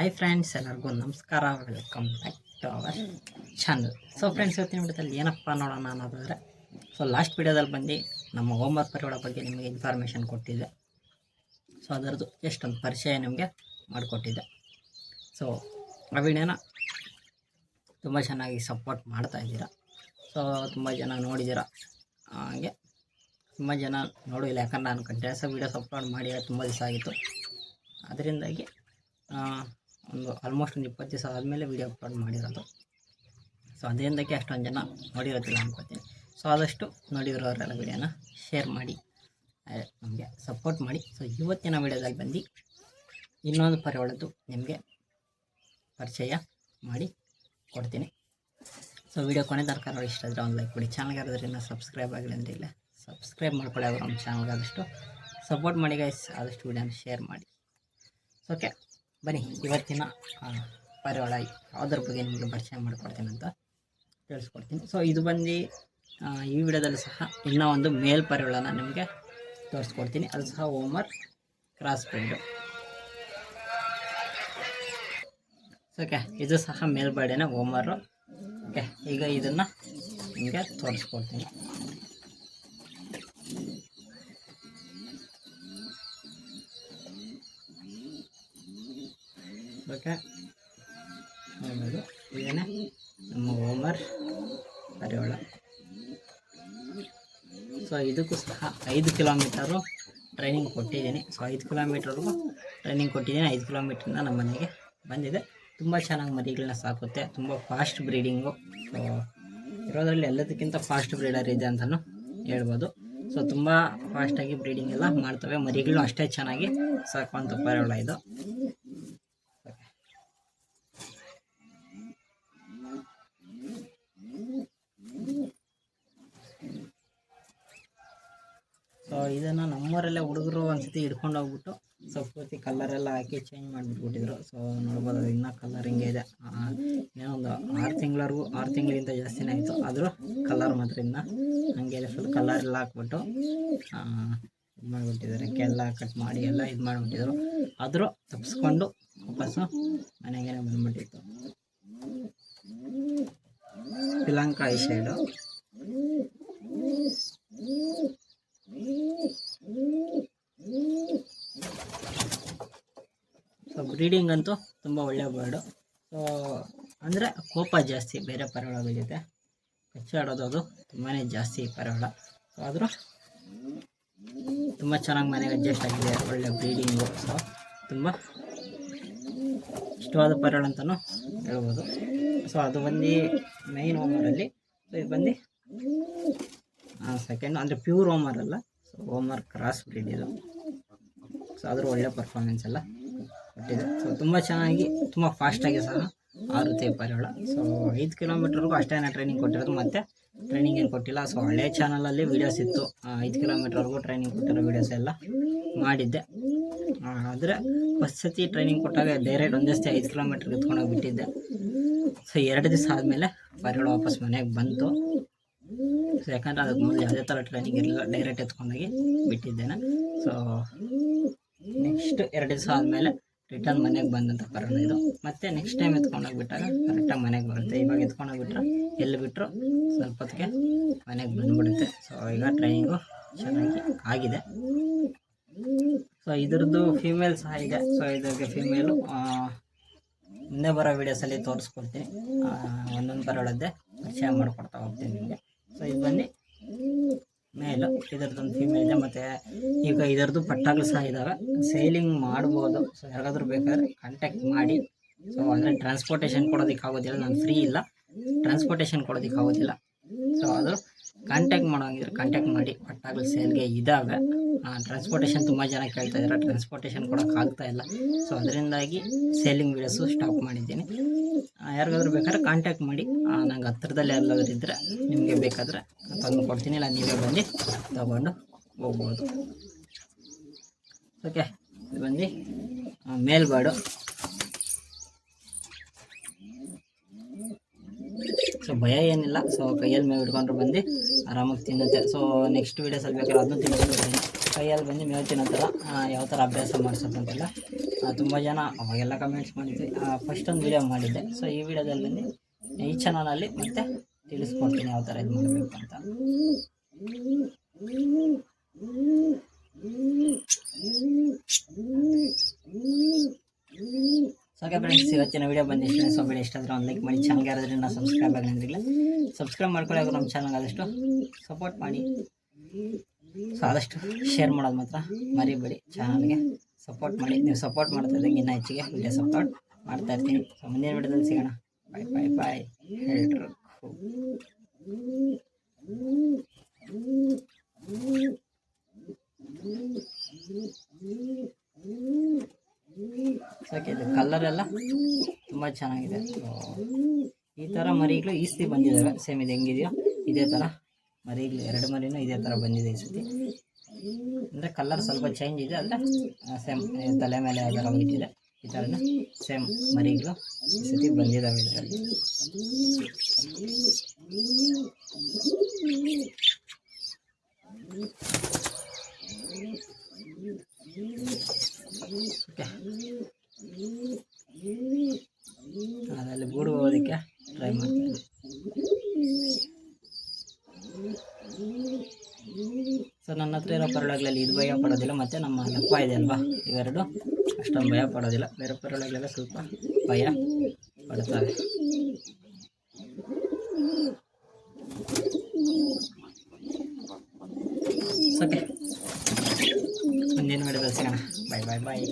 Hi friends ಎಲ್ಲರಿಗೂ ನಮಸ್ಕಾರ. Welcome back to our channel so friends ಇವತ್ತಿನ ವಿಡಿಯೋದಲ್ಲಿ ಏನಪ್ಪ ನೋಡೋಣ ಅನ್ನೋದಾದರೆ ಸೊ ಲಾಸ್ಟ್ ವಿಡಿಯೋದಲ್ಲಿ ಬಂದು ನಮ್ಮ ಹೋಮ್ವರ್ಕ್ ಪರಿವಾರ ಬಗ್ಗೆ ನಿಮಗೆ ಇನ್ಫಾರ್ಮೇಷನ್ ಕೊಟ್ಟಿದ್ದೆ. ಸೊ ಅದರದ್ದು ಎಷ್ಟೊಂದು ಪರಿಚಯ ನಿಮಗೆ ಮಾಡಿಕೊಟ್ಟಿದ್ದೆ. ಸೊ ಆ ತುಂಬ ಚೆನ್ನಾಗಿ ಸಪೋರ್ಟ್ ಮಾಡ್ತಾ ಇದ್ದೀರಾ. ಸೊ ತುಂಬ ಜನ ನೋಡಿದ್ದೀರ. ಹಾಗೆ ತುಂಬ ಜನ ನೋಡಿಲ್ಲ, ಯಾಕಂದ್ರೆ ನಾನು ಕಂಟಿನ್ಯೂಸ್ ವೀಡಿಯೋಸ್ ಅಪ್ಲೋಡ್ ಮಾಡಿ ತುಂಬ ದಿವಸ ಆಗಿತ್ತು. ಅದರಿಂದಾಗಿ ಒಂದು ಆಲ್ಮೋಸ್ಟ್ ಒಂದು ಇಪ್ಪತ್ತು ದಿವಸ ಆದಮೇಲೆ ವೀಡಿಯೋ ಅಪ್ಲೋಡ್ ಮಾಡಿರೋದು. ಸೊ ಅದರಿಂದಕ್ಕೆ ಅಷ್ಟೊಂದು ಜನ ನೋಡಿರೋದಿಲ್ಲ ಅನ್ಕೋತೀನಿ. ಸೊ ಆದಷ್ಟು ನೋಡಿರೋರೆಲ್ಲ ವೀಡಿಯೋನ ಶೇರ್ ಮಾಡಿ ನಮಗೆ ಸಪೋರ್ಟ್ ಮಾಡಿ. ಸೊ ಇವತ್ತಿನ ವೀಡಿಯೋದಲ್ಲಿ ಬಂದು ಇನ್ನೊಂದು ಪರಿವಾಳದ್ದು ನಿಮಗೆ ಪರಿಚಯ ಮಾಡಿ ಕೊಡ್ತೀನಿ. ಸೊ ವಿಡಿಯೋ ಕೊನೆ ತನಕ ಇಷ್ಟ ಆದರೆ ಒಂದು ಲೈಕ್ ಕೊಡಿ. ಚಾನಲ್ಗೆ ಯಾರಾದ್ರಿಂದ ಸಬ್ಸ್ಕ್ರೈಬ್ ಆಗಲಿ ಅಂದರೆ ಇಲ್ಲ ಸಬ್ಸ್ಕ್ರೈಬ್ ಮಾಡ್ಕೊಳ್ಳಿ. ಅವರು ನಮ್ಮ ಚಾನಲ್ಗೆ ಆದಷ್ಟು ಸಪೋರ್ಟ್ ಮಾಡಿ ಗೈಸ್ ಆದಷ್ಟು ವಿಡಿಯೋನ ಶೇರ್ ಮಾಡಿ. ಓಕೆ ಬನ್ನಿ, ಇವತ್ತಿನ ಪರಿವಾಳ ಯಾವುದ್ರ ಬಗ್ಗೆ ನಿಮಗೆ ಪರಿಚಯ ಮಾಡಿಕೊಡ್ತೀನಿ ಅಂತ ತಿಳಿಸ್ಕೊಡ್ತೀನಿ. ಸೊ ಇದು ಬಂದು ಈ ವಿಡಿಯೋದಲ್ಲಿ ಸಹ ಇನ್ನೂ ಒಂದು ಮೇಲ್ ಪರಿವಳನ ನಿಮಗೆ ತೋರಿಸ್ಕೊಡ್ತೀನಿ. ಅದು ಸಹ ಓಮರ್ ಕ್ರಾಸ್ ಬ್ರೀಡು ಓಕೆ ಇದು ಸಹ ಮೇಲ್ಬಾಡಿನ ಓಮರು ಓಕೆ ಈಗ ಇದನ್ನು ನಿಮಗೆ ತೋರಿಸ್ಕೊಡ್ತೀನಿ. ಓಕೆ ನೋಡ್ಬೋದು ಇದೇನೆ ನಮ್ಮ ಓಮರ್ ಅರಿವಳ ಸೊ ಇದಕ್ಕೂ ಸಹ ಐದು ಕಿಲೋಮೀಟರು ಟ್ರೈನಿಂಗ್ ಕೊಟ್ಟಿದ್ದೀನಿ ಸೊ ಐದು ಕಿಲೋಮೀಟರ್ಗೂ ಟ್ರೈನಿಂಗ್ ಕೊಟ್ಟಿದ್ದೀನಿ ಐದು ಕಿಲೋಮೀಟ್ರಿಂದ ನಮ್ಮ ಮನೆಗೆ ಬಂದಿದೆ ತುಂಬ ಚೆನ್ನಾಗಿ ಮರಿಗಳನ್ನ ಸಾಕುತ್ತೆ ತುಂಬ ಫಾಸ್ಟ್ ಬ್ರೀಡಿಂಗು ಸೊ ಇರೋದ್ರಲ್ಲಿ ಎಲ್ಲದಕ್ಕಿಂತ ಫಾಸ್ಟ್ ಬ್ರೀಡರ್ ಇದೆ ಅಂತಲೂ ಹೇಳ್ಬೋದು ಸೊ ತುಂಬ ಫಾಸ್ಟಾಗಿ ಬ್ರೀಡಿಂಗ್ ಎಲ್ಲ ಮಾಡ್ತವೆ ಮರಿಗಳು ಅಷ್ಟೇ ಚೆನ್ನಾಗಿ ಸಾಕುವಂಥ ಪರವಳ ಇದು ಸೊ ಇದನ್ನು ನಮ್ಮೂರಲ್ಲೇ ಹುಡುಗರು ಒಂದ್ಸತಿ ಹಿಡ್ಕೊಂಡು ಹೋಗ್ಬಿಟ್ಟು ಸೊ ಪೂರ್ತಿ ಕಲರ್ ಎಲ್ಲ ಹಾಕಿ ಚೇಂಜ್ ಮಾಡಿಬಿಟ್ಬಿಟ್ಟಿದ್ರು. ಸೊ ನೋಡ್ಬೋದು ಅದು ಇನ್ನೂ ಕಲರ್ ಹಿಂಗೆ ಇದೆ. ಏನೋ ಒಂದು ಆರು ತಿಂಗಳವರೆಗೂ, ಆರು ತಿಂಗಳಿಂದ ಜಾಸ್ತಿನೇ ಆಯಿತು. ಆದರೂ ಕಲರ್ ಮಾತ್ರ ಇನ್ನು ಹಂಗೆ ಇದೆ. ಫುಲ್ ಕಲರ್ ಎಲ್ಲ ಹಾಕ್ಬಿಟ್ಟು ಇದು ಮಾಡಿಬಿಟ್ಟಿದ್ದಾರೆ. ಕೆಲ್ಲ ಕಟ್ ಮಾಡಿ ಎಲ್ಲ ಇದು ಮಾಡಿಬಿಟ್ಟಿದ್ರು. ಆದರೂ ತಪ್ಪಿಸ್ಕೊಂಡು ವಾಪಸ್ಸು ಮನೆಗೇನೆ ಬಂದ್ಬಿಟ್ಟಿತ್ತು. ಪಿಲಂಕಾಯಿ ಈ ಸೊ ಬ್ರೀಡಿಂಗ್ ಅಂತೂ ತುಂಬ ಒಳ್ಳೆಯ ಬರ್ಡು ಸೊ ಅಂದರೆ ಕೋಪ ಜಾಸ್ತಿ, ಬೇರೆ ಪರವಳ ಜೊತೆ ಕಚ್ಚಾಡೋದು ಅದು ತುಂಬಾ ಜಾಸ್ತಿ ಪರವಳ. ಸೊ ಆದರೂ ತುಂಬ ಚೆನ್ನಾಗಿ ಮನೆಗೆ ಅಡ್ಜಸ್ಟ್ ಆಗಿದೆ, ಒಳ್ಳೆ ಬ್ರೀಡಿಂಗು ಸೊ ತುಂಬ ಇಷ್ಟವಾದ ಪರವಳ ಅಂತಲೂ ಹೇಳ್ಬೋದು. ಸೊ ಅದು ಬಂದು ಮೈನ್ ಓಮರಲ್ಲಿ ಸೊ ಇದು ಬಂದು ಸೆಕೆಂಡ್ ಅಂದರೆ ಪ್ಯೂರ್ ಓಮರ್ ಅಲ್ಲ. ಸೊ ಓಮರ್ ಕ್ರಾಸ್ ಬ್ರೀಡ್ ಇದು. ಸೊ ಆದರೂ ಒಳ್ಳೆ ಪರ್ಫಾರ್ಮೆನ್ಸ್ ಎಲ್ಲ. ಕೊಟ್ಟಿದೆ ಸೊ ತುಂಬ ಚೆನ್ನಾಗಿ, ತುಂಬ ಫಾಸ್ಟಾಗಿ ಸಹ ಆರುತ್ತೆ ಪರಿವಾಳ ಸೊ ಐದು ಕಿಲೋಮೀಟ್ರ್ಗೂ ಅಷ್ಟೇ ಟ್ರೈನಿಂಗ್ ಕೊಟ್ಟಿರೋದು, ಮತ್ತೆ ಟ್ರೈನಿಂಗ್ ಏನು ಕೊಟ್ಟಿಲ್ಲ. ಸೊ ಹಳೆ ಚಾನಲಲ್ಲಿ ವೀಡಿಯೋಸ್ ಇತ್ತು. ಐದು ಕಿಲೋಮೀಟ್ರ್ವರೆಗೂ ಟ್ರೈನಿಂಗ್ ಕೊಟ್ಟಿರೋ ವೀಡಿಯೋಸ್ ಎಲ್ಲ ಮಾಡಿದ್ದೆ. ಆದರೆ ಫಸ್ಟ್ ಸತಿ ಟ್ರೈನಿಂಗ್ ಕೊಟ್ಟಾಗ ಡೈರೆಕ್ಟ್ ಸತಿ ಐದು ಕಿಲೋಮೀಟ್ರ್ ಎತ್ಕೊಂಡೋಗಿ ಬಿಟ್ಟಿದ್ದೆ. ಸೊ ಎರಡು ದಿವಸ ಆದಮೇಲೆ ಪರಿವಾಳ ವಾಪಸ್ ಮನೆಗೆ ಬಂತು. ಸೊ ಯಾಕಂದರೆ ಅದಕ್ಕೆ ಮುಂದೆ ಯಾವುದೇ ಥರ ಟ್ರೈನಿಂಗ್ ಇರಲಿಲ್ಲ ಡೈರೆಕ್ಟ್ ಎತ್ಕೊಂಡೋಗಿ ಬಿಟ್ಟಿದ್ದೇನೆ. ಸೊ ನೆಕ್ಸ್ಟ್ ಎರಡು ದಿವಸ ಆದಮೇಲೆ ರಿಟರ್ನ್ ಮನೆಗೆ ಬಂದಂಥ ಕಾರಣ ಇದು. ಮತ್ತೆ ನೆಕ್ಸ್ಟ್ ಟೈಮ್ ಎತ್ಕೊಂಡೋಗಿ ಬಿಟ್ಟಾಗ ಕರೆಕ್ಟಾಗಿ ಮನೆಗೆ ಬರುತ್ತೆ. ಇವಾಗ ಎತ್ಕೊಂಡೋಗಿ ಬಿಟ್ರೆ ಎಲ್ಲಿ ಬಿಟ್ಟರು ಸ್ವಲ್ಪ ಹೊತ್ತಿಗೆ ಮನೆಗೆ ಬಂದ್ಬಿಡುತ್ತೆ. ಸೊ ಈಗ ಟ್ರೈನಿಂಗು ಚೆನ್ನಾಗಿ ಆಗಿದೆ. ಸೊ ಇದ್ರದ್ದು ಫೀಮೇಲ್ ಸಹ ಇದೆ. ಸೊ ಇದಕ್ಕೆ ಫೀಮೇಲು ಮುಂದೆ ಬರೋ ವೀಡಿಯೋಸಲ್ಲಿ ತೋರಿಸ್ಕೊಡ್ತೀನಿ. ಒಂದೊಂದು ಬರೋಳದ್ದೇ ಪರಿಚಯ ಮಾಡಿಕೊಡ್ತಾ ಹೋಗ್ತೀನಿ ನಿಮಗೆ. ಸೊ ಇದು ಬಂದು ಮೇಲು ಇದರದ್ದೊಂದು ಫೀಮೇಲ್ ಇದೆ ಮತ್ತು ಈಗ ಇದರದ್ದು ಪಟ್ಟಾಗಳು ಸಹ ಇದ್ದಾವೆ ಸೇಲಿಂಗ್ ಮಾಡ್ಬೋದು. ಸೊ ಯಾರಿಗಾದ್ರೂ ಬೇಕಾದ್ರೆ ಕಾಂಟ್ಯಾಕ್ಟ್ ಮಾಡಿ. ಸೊ ಅಂದರೆ ಟ್ರಾನ್ಸ್ಪೋರ್ಟೇಷನ್ ಕೊಡೋದಕ್ಕೆ ಆಗೋದಿಲ್ಲ ನಾನು ಫ್ರೀ ಇಲ್ಲ. ಟ್ರಾನ್ಸ್ಪೋರ್ಟೇಷನ್ ಕೊಡೋದಕ್ಕೆ ಆಗೋದಿಲ್ಲ ಸೊ ಆದರೂ ಕಾಂಟ್ಯಾಕ್ಟ್ ಮಾಡೋಂಗಿದ್ರೆ ಕಾಂಟ್ಯಾಕ್ಟ್ ಮಾಡಿ ಪಟ್ಟಾಗಲು ಸೇಲ್ಗೆ ಇದ್ದಾವೆ ಟ್ರಾನ್ಸ್ಪೋರ್ಟೇಷನ್ ತುಂಬ ಜನ ಕೇಳ್ತಾ ಇದ್ದಾರೆ ಟ್ರಾನ್ಸ್ಪೋರ್ಟೇಷನ್ ಕೊಡೋಕ್ಕಾಗ್ತಾ ಇಲ್ಲ. ಸೊ ಅದರಿಂದಾಗಿ ಸೇಲಿಂಗ್ ವೀಡಿಯೋಸು ಸ್ಟಾಪ್ ಮಾಡಿದ್ದೀನಿ. ಯಾರಿಗಾದ್ರೂ ಬೇಕಾದ್ರೆ ಕಾಂಟ್ಯಾಕ್ಟ್ ಮಾಡಿ. ನಂಗೆ ಹತ್ತಿರದಲ್ಲಿ ಎಲ್ಲಾದ್ರೂ ಇದ್ದರೆ ನಿಮಗೆ ಬೇಕಾದರೆ ತಂದು ಕೊಡ್ತೀನಿ. ಇಲ್ಲ, ನೀವೇ ಬಂದು ತಗೊಂಡು ಹೋಗ್ಬೋದು. ಓಕೆ ಇದು ಬಂದು ಮೇಲ್ಬಾಡು ಸೊ ಭಯ ಏನಿಲ್ಲ. ಸೊ ಕೈಯಲ್ಲಿ ಮೇಲೆ ಇಟ್ಕೊಂಡ್ರೆ ಬಂದು ಆರಾಮಾಗಿ ತಿನ್ನುತ್ತೆ. ಸೊ ನೆಕ್ಸ್ಟ್ ವೀಡಿಯೋಸಲ್ಲಿ ಬೇಕಾದ್ರೆ ಅದನ್ನು ತಿನ್ಕೊಂಡು ಕೈಯಲ್ಲಿ ಬಂದು ಮೇವು ತಿನ್ನೋತರ ಯಾವ ಥರ ಅಭ್ಯಾಸ ಮಾಡಿಸೋದಂತೆಲ್ಲ ತುಂಬ ಜನ ಅವಾಗೆಲ್ಲ ಕಮೆಂಟ್ಸ್ ಮಾಡಿದ್ವಿ. ಫಸ್ಟ್ ಒಂದು ವೀಡಿಯೋ ಮಾಡಿದ್ದೆ. ಸೊ ಈ ವಿಡಿಯೋದಲ್ಲಿ ಈ ಚಾನಲಲ್ಲಿ ಮತ್ತೆ ತಿಳಿಸ್ಕೊಡ್ತೀನಿ ಯಾವ ಥರ ಇದು ಮಾಡಬೇಕು ಅಂತ ಸೊ ಓಕೆ ಫ್ರೆಂಡ್ಸ್ ಇವತ್ತಿನ ವೀಡಿಯೋ ಬಂದಿಷ್ಟು ಸೊ ವೀಡಿಯೋ ಇಷ್ಟ ಆದರೆ ಒಂದು ಲೈಕ್ ಮಾಡಿ. ಆದರೆ ನಾನು ಸಬ್ಸ್ಕ್ರೈಬ್ ಆಗಿಲ್ಲ ಸಬ್ಸ್ಕ್ರೈಬ್ ಮಾಡ್ಕೊಳ್ಳಿ ನಮ್ಮ ಚಾನಲ್ ಆದಷ್ಟು ಸಪೋರ್ಟ್ ಮಾಡಿ. ಸೊ ಆದಷ್ಟು ಶೇರ್ ಮಾಡೋದು ಮಾತ್ರ ಮರಿಬೇಡಿ. ಚಾನಲ್ಗೆ ಸಪೋರ್ಟ್ ಮಾಡಿ. ನೀವು ಸಪೋರ್ಟ್ ಮಾಡ್ತಾ ಇದ್ದಂಗೆ ಇನ್ನೂ ಹೆಚ್ಚಿಗೆ ವಿಡಿಯೋ ಸಪೋರ್ಟ್ ಮಾಡ್ತಾ ಇರ್ತೀನಿ. ಸೊ ಮುಂದಿನ ವೀಡಿಯೋದಲ್ಲಿ ಸಿಗೋಣ. ಬಾಯ್ ಬಾಯ್ ಬಾಯ್ ಹೇಳ್ರು ಓಕೆ ಇದು ಕಲರ್ ಎಲ್ಲ ತುಂಬ ಚೆನ್ನಾಗಿದೆ. ಈ ಥರ ಮರಿಗಳು ಈ ಸತಿ ಬಂದಿದ್ದಾವೆ. ಸೇಮ್ ಇದು ಹೆಂಗಿದೆಯೋ ಇದೇ ಥರ ಮರಿಗಳು, ಎರಡು ಮರಿನೂ ಇದೇ ಥರ ಬಂದಿದೆ ಈ ಸತಿ. ಅಂದರೆ ಕಲರ್ ಸ್ವಲ್ಪ ಚೇಂಜ್ ಇದೆ ಅಂದರೆ ಸೇಮ್ ತಲೆ ಮೇಲೆ ಅದರ ಇದೆ ಈ ಥರನೇ ಸೇಮ್ ಮರಿಗಳು ಈ ಸತಿ ಬಂದಿದ್ದಾವೆ ಇದರಲ್ಲಿ. ಸೊ ನನ್ನ ಹತ್ರ ಇರೋ ಪರಳಗಳಲ್ಲಿ ಇದು ಭಯ ಪಡೋದಿಲ್ಲ, ಮತ್ತು ನಮ್ಮ ಲೆಪ್ಪ ಇದೆ ಅಲ್ವಾ? ಇವೆರಡು. ಅಷ್ಟೊಂದು ಭಯ ಪಡೋದಿಲ್ಲ. ಬೇರೆ ಪರಳಗಳೆಲ್ಲ ಸ್ವಲ್ಪ ಭಯ ಪಡ್ತವೆ ಓಕೆ ಮುಂದಿನ ವಿಡಿಯೋದಲ್ಲಿ ಸಿಗೋಣ? ಬಾಯ್ ಬಾಯ್ ಬಾಯ್